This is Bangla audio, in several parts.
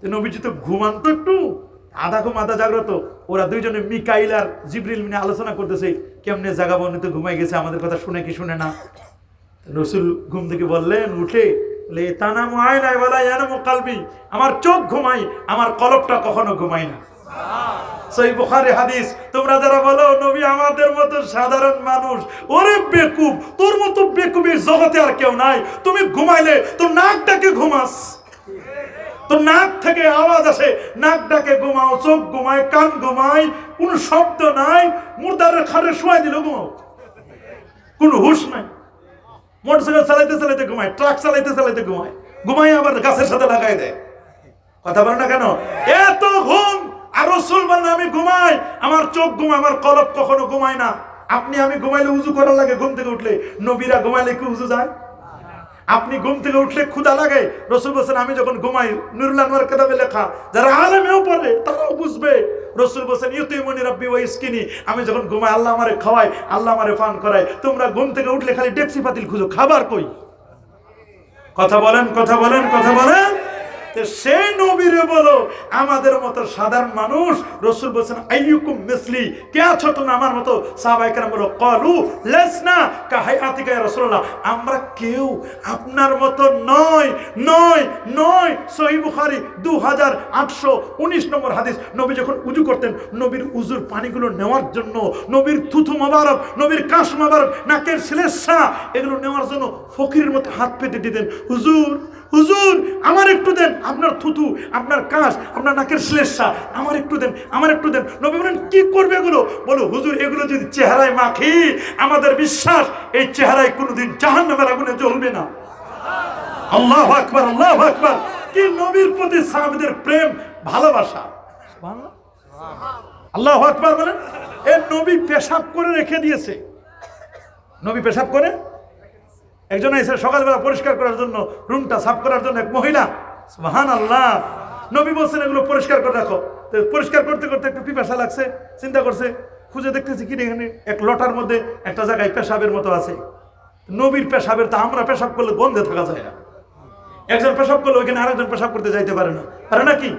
তো নবীজি তো ঘুমান তো একটু, আধা ঘুম আধা জাগ্রত। ওরা দুইজনে মিকাইল আর জিবরিল মিনে আলোচনা করতেছে, কেমনে জাগাবো তো ঘুমাই গেছে, আমাদের কথা শুনে কি শুনে না? রসুল ঘুম থেকে বললেন, উঠে আমার চোখ ঘুমাই আমার কলপটা কখনো ঘুমাই না। সেই বুখারি হাদিস, তোমরা যারা বলো, নবী আমাদের মতো সাধারণ মানুষ, ওরে বেকুব, তোর মতো বেকুবের জগতে আর কেউ নাই, তুমি ঘুমাইলে তোর নাকটাকে ঘুমাস। তোর নাক থেকে আওয়াজ আসে। নাক ডাকে, ঘুমাও, চোখ ঘুমায়, কান ঘুমায়, কোনো শব্দ নাই। মুর্দারের খাটে শোয়াই দিল, ঘুমাও। কোনো হুশ নাই। মোটরসাইকেল চালাইতে চালাইতে ঘুমায়, ট্রাক চালাইতে চালাইতে ঘুমায়। ঘুমাই আবার গাছের সাথে লাগাই দেয়। কথা বলে না কেন? এত ঘুম, আর রসুল বললে আমি ঘুমাই, আমার চোখ ঘুমায় আমার কলব কখনো ঘুমায় না। আপনি, আমি ঘুমাইলে উজু করার লাগে ঘুম থেকে উঠলে। নবীরা ঘুমাইলে কি উজু যায়? আপনি ঘুম থেকে উঠলে ক্ষুদা লাগে। রসুল বলছেন, আমি যখন ঘুমাই, নুরুল আনোয়ার কেতাবে লেখা, যারা আলেমেও পড়ে, তারাও বুঝবে। রসুল বলছেন, ইউতিমনি রাব্বি ওয়া ইসকিনি, আমি যখন ঘুমাই, আল্লাহ আমারে খাওয়াই আল্লাহ আমারে পান করাই তোমরা ঘুম থেকে উঠলে খালি ডেক্সি পাতিল খুঁজো, খাবার কই? কথা বলেন কথা বলেন কথা বলেন। সেই নবীরে বলো, আমাদের মতো সাধারণ মানুষ, রসুল বলছেন, আইয়ুকুম মিসলি, কে আছো তুমি আমার মতো? বলো, কলু লেসনা কাহাই আতিকা রসুল্লাহ আমরা কেউ, আপনার মতো নয় নয় নয়, সহি বুখারি দু হাজার আটশো উনিশ নম্বর হাদিস। নবী যখন উজু করতেন, নবীর উজুর পানিগুলো নেওয়ার জন্য, নবীর থুথু মাবারক, নবীর কাশ মাবারক, নাকের শ্লেষা, এগুলো নেওয়ার জন্য ফকিরের মতো হাত পেতে দিতেন। হুজুর হুজুর আমার একটু দেন। আপনার থুতু আপনার কাশ আপনার নাকের শ্লেষা আমার একটু দেন আমার একটু দেন। নবী বলেন কি করবে এগুলো? বলো হুজুর এগুলো যদি চেহারায় মাখি আমাদের বিশ্বাস এই চেহারায় কোনোদিন জাহান নামের আগুনে জ্বলবে না। আল্লাহ আকবার আল্লাহ আকবার। কি নবীর প্রতি সাহাবিদের প্রেম ভালোবাসা? আল্লাহ আকবার বলেন এ নবী পেশাব করে রেখে দিয়েছে। নবী পেশাব করে? একজন এসে সকালবেলা পরিষ্কার করার জন্য রুমটা সাফ করার জন্য এক মহিলা মহান আল্লাহ নবী বলছেন এগুলো পরিষ্কার করে রাখো। পরিষ্কার করতে করতে একটু পিপাসা লাগছে, চিন্তা করছে, খুঁজে দেখতেছি কি রে এখানে এক লটার মধ্যে একটা জায়গায় পেশাবের মতো আছে। নবীর পেশাবের তা আমরা পেশাব করলে গন্ধে থাকা যায় না। একজন পেশাব করলে ওইখানে আরেকজন পেশাব করতে যাইতে পারে না। পারে নাকি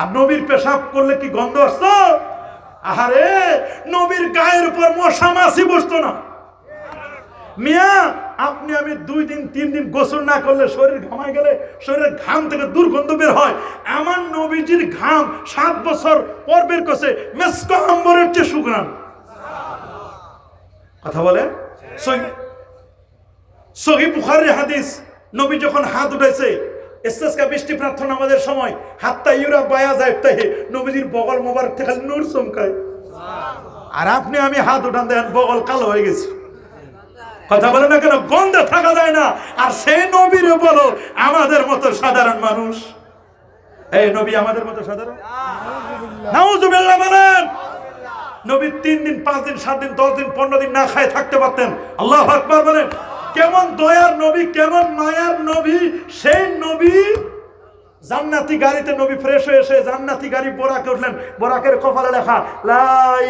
আর নবীর পেশাব করলে কি গন্ধ আসতো? আহারে, নবীর গায়ের উপর মশা মাছি বসতো না। মিয়া, আপনি আমি দুই দিন, তিন দিন গোসল না করলে শরীর ঘামায় গেলে শরীরের ঘাম থেকে দুর্গন্ধ বের হয়। আমার নবীজির ঘাম সাত বছর পর বের করছে, মেসকো আম্বরের চেয়ে সুগ্রাম কথা বলে? সহি- বুখারের হাদিস, নবী যখন হাত উঠেছে ইস্তেসকা বৃষ্টি প্রার্থনা আমাদের সময় হাতটা ইউরা বায়া যায় তাই নবীজির বগল মোবারক থেকে নূর চমকায়। আর আপনি আমি হাত উঠান দেন, বগল কালো হয়ে গেছে। কথা বলে না কেন? গন্ধে থাকা যায় না। আর সেই নবীর বলো আমাদের মতো সাধারণ মানুষ। এই নবী আমাদের মতো সাধারণ? নাউজুবিল্লাহ বলেন। নবী তিন দিন পাঁচ দিন সাত দিন দশ দিন পনেরো দিন না খায় থাকতে পারতেন। আল্লাহ আকবার বলেন। কেমন দয়ার নবী কেমন মায়ার নবী সেই নবী জান্নাতি গাড়িতে নবী ফ্রেশ হয়ে এসে জান্নাতি গাড়ি বোরাকে উঠলেন বোরাকের কপালে লেখা লা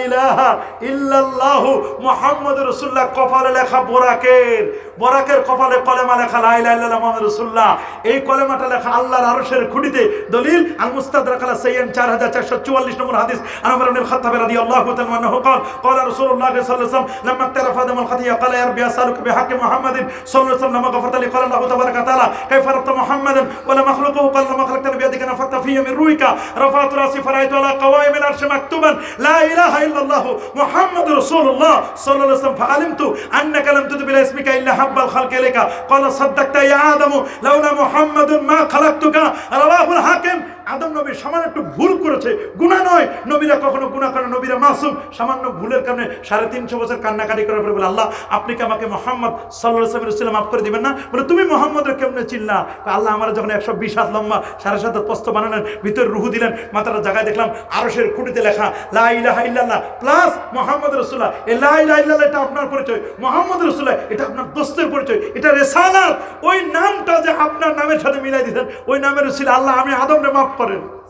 ইলাহা ইল্লাল্লাহু মুহাম্মদ রাসূলুল্লাহ কপালে লেখা বোরাকের বোরাকের কপালে কলেমা লেখা লা ইলাহা ইল্লাল্লাহ মুহাম্মদ রাসূলুল্লাহ এই কলেমাটা লেখা আল্লাহর আরশের খুঁটিতে দলিল আল মুস্তাদরাক আলা সাইয়্যান 4444 নম্বর হাদিস আনবর ইবনে খাত্তাব রাদিয়াল্লাহু তাআলা আনহু قال قال رسول الله صلى الله عليه وسلم لما اقترف ادم الخطيه قال يا ربي اسالك بحق محمد صلى الله عليه وسلم لما غفرت لي قال الله تبارك وتعالى كيف ربط محمدا ولا مخلوقه قال لما خلقتني بيدك نفخت في من روحك. رفعت رأسي فرأيت على قوائم العرش مكتوبا لا إله إلا الله محمد رسول الله صلى الله عليه وسلم. فعلمت أنك لم تدب إلى اسمك إلا حب الخلق إليك. قال صدقت يا آدم لولا محمد ما خلقتك. رواه الحاكم আদম নবী সামান্য একটু ভুল করেছে। গুণা নয়। নবীরা কখনো গুণা করে নবীরা মাসুম। সামান্য ভুলের কারণে সাড়ে তিনশো বছর কান্নাকাটি করার পরে বলে, আল্লাহ, আপনি কি আমাকে মোহাম্মদ সাল্লাহ সাল্লাম মাফ করে দিবেন না? বলে, তুমি মোহাম্মদের কেমনে চিনলা? আল্লাহ আমার যখন একশো বিশ হাত লম্বা, সাড়ে সাত হাত পস্ত বানালেন, ভিতরে রুহু দিলেন, মাথাটা জায়গায় দেখলাম আরশের খুঁটিতে লেখা লাইলাহা ইল্লাল্লাহ প্লাস মোহাম্মদ রসুল্লাহ এই লা ইলাহা ইল্লাল্লাহ এটা আপনার পরিচয়। মোহাম্মদ রসুল্লাহ এটা আপনার দোস্তের পরিচয়। এটা রেসালাত। ওই নামটা যে আপনার নামের সাথে মিলাই দিয়েছেন ওই নামের ছিল আল্লাহ, আমি আদমরে মাফ করেন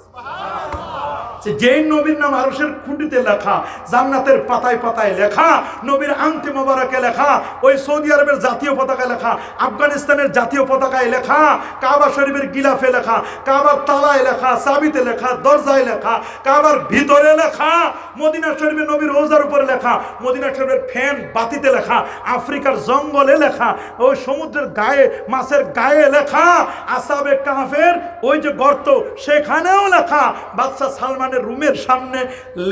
যে নবীর নাম আরশের খুঁটিতে লেখা, জান্নাতের পাতায় পাতায় লেখা, নবীর আংটি মোবারকে লেখা, ওই সৌদি আরবের জাতীয় পতাকায় লেখা, আফগানিস্তানের জাতীয় পতাকায় লেখা, কাবা শরীফের গিলাফে লেখা, কাবার তালায় লেখা, সাবিতে লেখা, দরজায় লেখা, কাবার ভিতরে লেখা, মদিনা শরীফের নবীর রোজার উপরে লেখা, মদিনা শরীফের ফ্যান বাতিতে লেখা, আফ্রিকার জঙ্গলে লেখা, ওই সমুদ্রের গায়ে, মাছের গায়ে লেখা, আসাবে কাফের, ওই যে গর্ত, সেখানেও লেখা, বাদশাহ সালমানের রুমের সামনে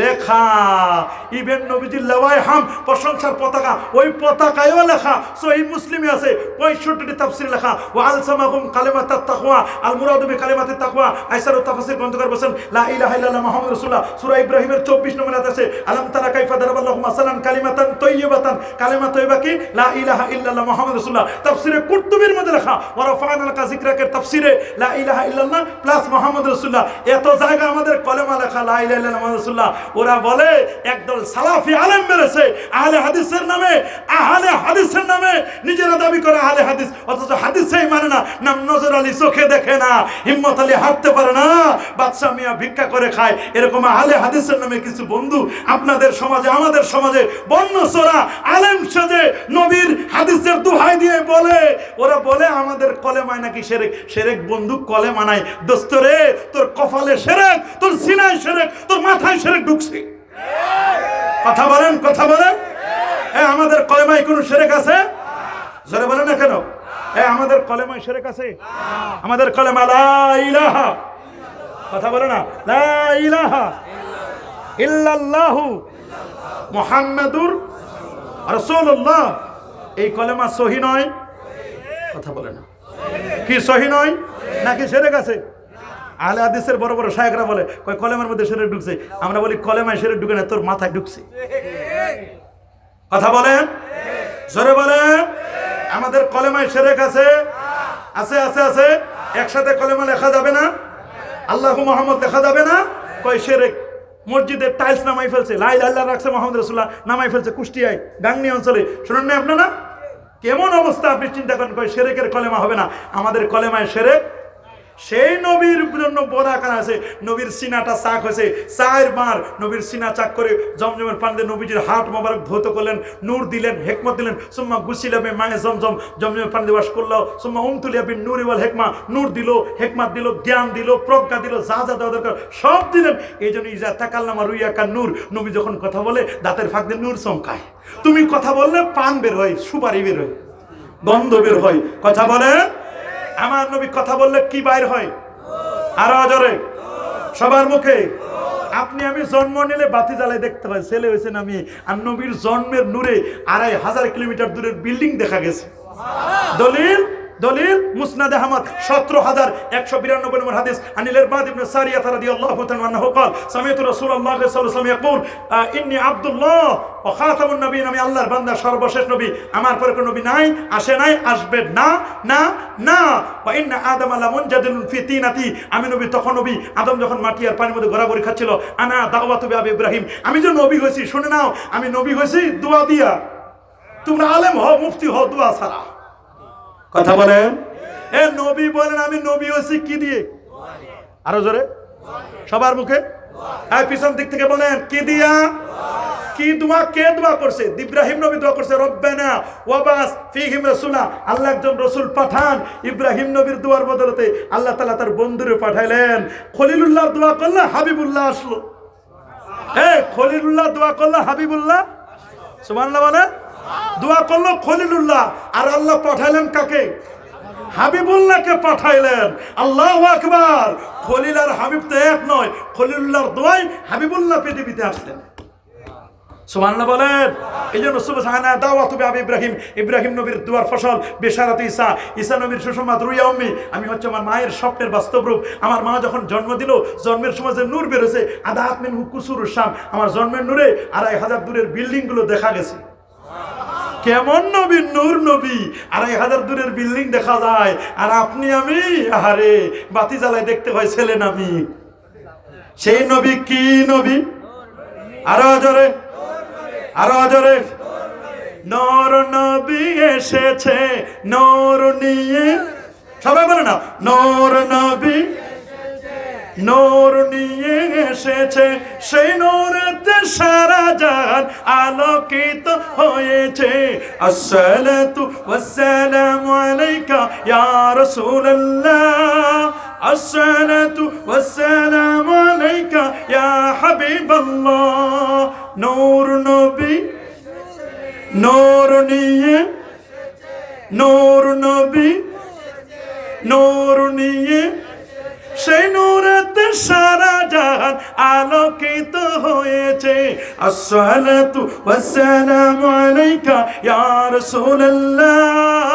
লেখা। ইবেন নবীজির লেওয়ায় হাম, প্রশংসার পতাকা। ওই পতাকায়ও লেখা। সহি মুসলিমে আছে, পঁয়ষট্টিটি তাফসির লেখা। ও আল সামাহুম কালেমাত তাকওয়া। আল মুরাদুবি কালেমাত তাকওয়া। আইসার তাফসির গ্রন্থকার বলেন লা ইলাহা ইল্লাল্লাহ সূরা ইব্রাহিমের 24 নম্বর আয়াত আছে, আলাম তারা কাইফা দারাবাল্লাহু মাসালান কালিমাতান তাইয়্যিবাতান কালেমা তাইয়্যিবা কি? লা ইলাহা ইল্লাল্লাহ মুহাম্মাদুর রাসূলুল্লাহ। তাফসিরে কুরতুবির মধ্যে লেখা, ওয়া রাফা'না লাকা যিকরাকের তাফসিরে লা ইলাহা ইল্লাল্লাহ প্লাস মুহাম্মাদুর রাসূলুল্লাহ। এত জায়গা আমাদের কলেমা লেখা। লা ইলাহা ইল্লাল্লাহ ওরা বলে, একদল সালাফি আলেম বেড়েছে আহলে হাদিসের নামে, আহলে হাদিসের নামে নিজেরা দাবি করে আহলে হাদিস। অথচ না, নাম নজর আলী চোখে দেখে না, হিম্মত আলী হাঁটতে পারে না। বাদশাহ মিয়া ভিক্ষা করে খায়। এরকম আহলে হাদিসের নামে কিছু বন্ধু আপনাদের সমাজে, আমাদের সমাজে বন্য চোরা, আলেম সাজে নবীর হাদিসের দুহাই দিয়ে বলে। ওরা বলে, আমাদের কলেমায় নাকি সেরেক সেরেক বন্ধু কলে মানায় দোস্ত রে, তোর কপালে সেরেক, তোর সিনায় সেরেক, তোর মাথায় সেরেক ঢুকছে। কথা বলেন কথা বলেন। হ্যাঁ আমাদের কলেমায় কোনো সেরেক আছে? জোরে বলেন না কেন? হ্যাঁ আমাদের কলেমায় সেরেক কাছে আমাদের কলেমা লা ইলাহা। কথা বলে না। লা ইলাহা ইল্লাল্লাহু মুহাম্মাদুর রাসূলুল্লাহ। এই কলেমা সহি নয়? কথা বলে না। কি সহি নয়? নাকি সেরেক আছে? আহলে হাদিসের বড় বড় শায়করা বলে, কয়, কলেমার মধ্যে সেরেক ঢুকছে। আমরা বলি, কলেমায় সেরেক ঢুকে না, তোর মাথায় ঢুকছে। কথা বলেন? জোরে বলেন? আমাদের কলেমায় সেরেক আছে? আছে আছে আছে। একসাথে কলেমা লেখা যাবে না? আল্লাহ মোহাম্মদ লেখা যাবে না? কয় সেরেক? মসজিদের টাইলস নামাই ফেলছে। লাই আল্লাহ রাখছে মোহাম্মদ রসুল্লাহ নামাই ফেলছে কুষ্টিয়ায়, ডাংনি অঞ্চলে। শুনুন না আপনারা? কেমন অবস্থা? আপনি চিন্তা করেন, কয় সেরেকের কলেমা হবে না? আমাদের কলেমায় সেরেক সেই নবীর জন্য বরাকার আছে। নবীর সিনাটা চাক হয়েছে। চার বার নবীর সিনা চাক করে জমজমের পানিতে নবীজির হাট মোবারক ধৌত করলেন, নূর দিলেন, হেকমত দিলেন। সুম্মা গুছিলাবে মায়ে জমজম, জমজমের পানি বাস করল। সুম্মা উমতুলিয়াবি নূর ইওয়াল হেকমা, নূর দিল, হেকমাত দিল, জ্ঞান দিল, প্রজ্ঞা দিল, যা যা দেওয়া দরকার সব দিলেন। এই জন্য ইজা তাকাল্লামা রুইয়াকার নূর, নবী যখন কথা বলে, দাঁতের ফাঁক দিয়ে নূর চমকায়। তুমি কথা বললে, পান বের হয়, সুপারি বের হয়, গন্ধ বের হয়। কথা বলে? আমার নবী কথা বললে কি বাইর হয়? আরও আজরে। সবার মুখে। আপনি, আমি জন্ম নিলে বাতি জ্বালায় দেখতে পাই, ছেলে হয়েছেন আমি আর নবীর জন্মের নূরে আড়াই হাজার কিলোমিটার দূরের বিল্ডিং দেখা গেছে। দলিল? দলিল মুসনাদ আহমদ সতেরো হাজার একশো বিরানব্বই নম্বর হাদিস আনিলের বাদ ইবনে সারিয়া রাদি আল্লাহ আনহু قال سمعت رسول الله صلى الله عليه وسلم يقول اني عبد الله وخاتم النبيين আমি আল্লাহর বান্দা সর্বশেষ নবী আমার পরে কোনো নবী নাই আসে নাই আসবে না না না ওয়া ইন্না আদম আলা মুনজাদিলুন ফি তিনাতি আমি নবী তখন নবী আদম যখন মাটি আর পানির মধ্যে ঘোরাঘুরি খাচ্ছিল আনা দাওয়াতু বি ইব্রাহিম আমি যে নবী হয়েছি শুনে নাও আমি নবী হয়েছি দোয়া দিয়া তোমরা আলেম হও মুফতি হও দোয়া ছাড়া কথা বলেন। এ নবী বলেন, আমি নবী হয়েছি কি দিয়ে? আরও জোরে। সবার মুখে। হ্যাঁ পিছন দিক থেকে বলেন, কি দিয়া? কি দোয়া, কে দোয়া করছে? ইব্রাহিম নবী দোয়া করছে, রব্বানা ওয়াবাস ফিহিম রাসূলা। আল্লাহ একজন রাসূল পাঠান। ইব্রাহিম নবীর দোয়ার বদলতে আল্লাহ তাআলা তার বন্ধুরে পাঠাইলেন। খলিলুল্লাহ দোয়া করলে হাবিবুল্লাহ আসলো। এই খলিলুল্লাহ দোয়া করলে হাবিবুল্লাহ সুবহানাল্লাহ বলে দোয়া করল খলিলুল্লাহ। আর আল্লাহ পাঠাইলেন কাকে? হাবিবুল্লাহকে পাঠাইলেন। আল্লাহ আকবার। খলিল আর হাবিব তো এক নয়। খলিলুল্লাহর দোয়াই হাবিবুল্লাহ পৃথিবীতে আসলেন বলেন। এই জন্য ইব্রাহিম। ইব্রাহিম নবীর দুয়ার ফসল, বেশারাত ঈসা। ঈসা নবীর সুসংবাদ রুইয়া উম্মি আমি হচ্ছে আমার মায়ের স্বপ্নের বাস্তব রূপ। আমার মা যখন জন্ম দিল, জন্মের সময় যে নূর বেরোছে আদা আতমিন হুকুসুর শাম। আমার জন্মের নূরে আড়াই হাজার দূরের বিল্ডিংগুলো দেখা গেছে। কেমন নবী, নূর নবী? আড়াই হাজার দূরের বিল্ডিং দেখা যায়। আর আপনি আমি? আহারে, বাতি জ্বালায় দেখতে হয় ছেলে আমি। সেই নবী কি নবী? আরও জোরে আরও জোরে। নর নবী এসেছে, নর নিয়ে সবাই বলে না নর নবী নোর নিয়ে এসেছে, সেই নোরেতে সারা জাহান আলোকিত হয়েছে। আসসালাতু ওয়াসসালামু আলাইকা ইয়া রাসূলুল্লাহ। আসসালাতু ওয়াসসালামু আলাইকা ইয়া হাবিবাল্লাহ। নূর নবী নূর নিয়ে নূর নবী নূর নিয়ে সেই নূরাতে সারা জাহান আলোকিত হয়েছে। আসসালাতু ওয়াসসালামু আলাইকা ইয়া রাসূলুল্লাহ।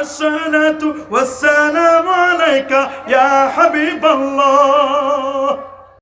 আসসালাতু ওয়াসসালামু আলাইকা ইয়া হাবিবাল্লাহ।